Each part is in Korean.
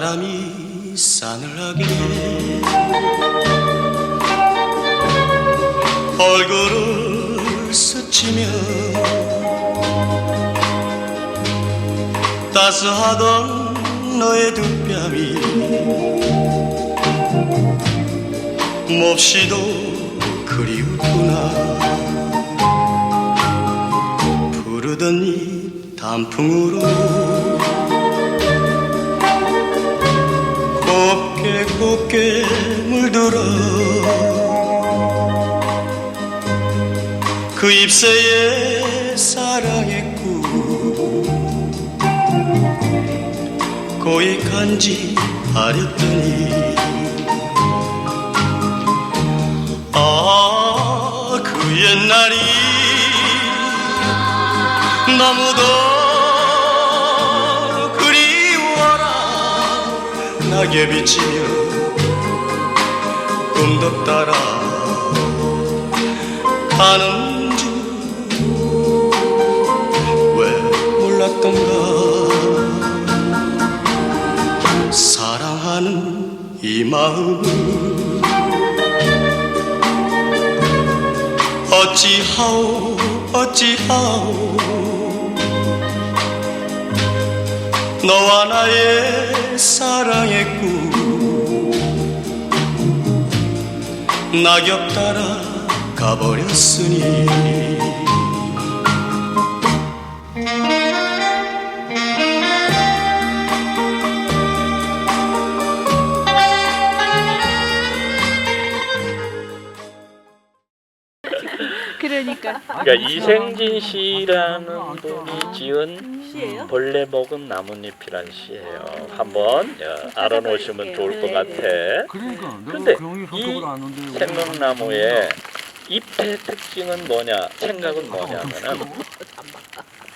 바람이 싸늘하게. 얼굴을 스치며 따스하던 너의 두 뺨이 몹시도 그리웠구나. 부르던 이 단풍으로 곱게 물들어. 그 잎새에 사랑의 꿈 고익한 지 아렸더니. 아 그 옛날이 너무도 낙엽이 지며 꿈도 따라 가는 줄왜 몰랐던가? 사랑하는 이 마음을 어찌하오 어찌하오 너와 나의 사랑의 꿈. 낙엽 따라 가버렸으니 그러니까. 그러니까 이생진 씨라는 분이 지은 시예요? 벌레 먹은 나뭇잎이란 시예요. 한번 어, 알아놓으시면 좋을 것 같아. 그러니까. 내가 근데 병이 이 성격을 아는데 생명나무의 잎의 특징은 뭐냐? 생각은 뭐냐면은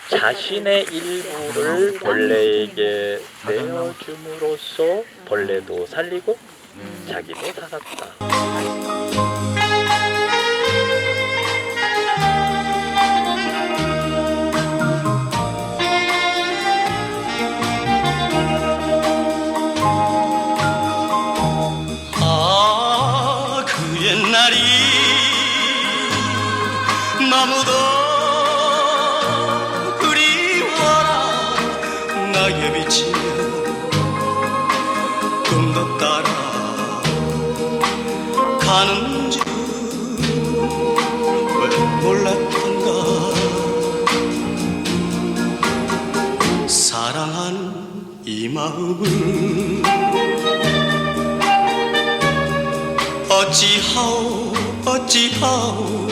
자신의 일부를 벌레에게 내어줌으로써 벌레도 살리고 자기도 살았다. 너무도 그리워라. 낙엽이 지며 꿈도 따라 가는 줄 왜 몰랐던가. 사랑하는 이 마음을 어찌하오 어찌하오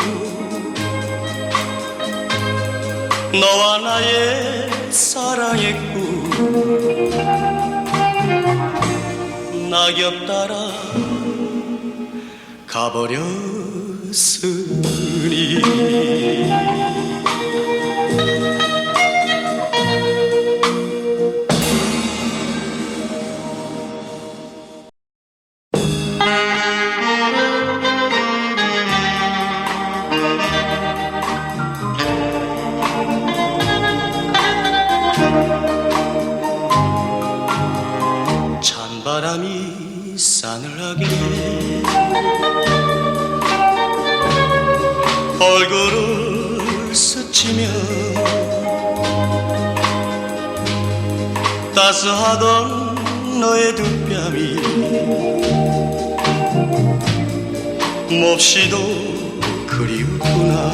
너와 나의 사랑의 꿈. 낙엽 따라 가버렸으니 바람이 싸늘하게. 얼굴을 스치며 따스하던 너의 두 뺨이 몹시도 그리웠구나.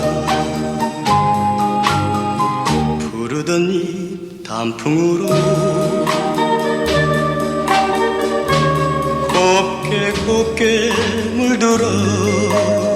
부르던 이 단풍으로 어둡게 물들어.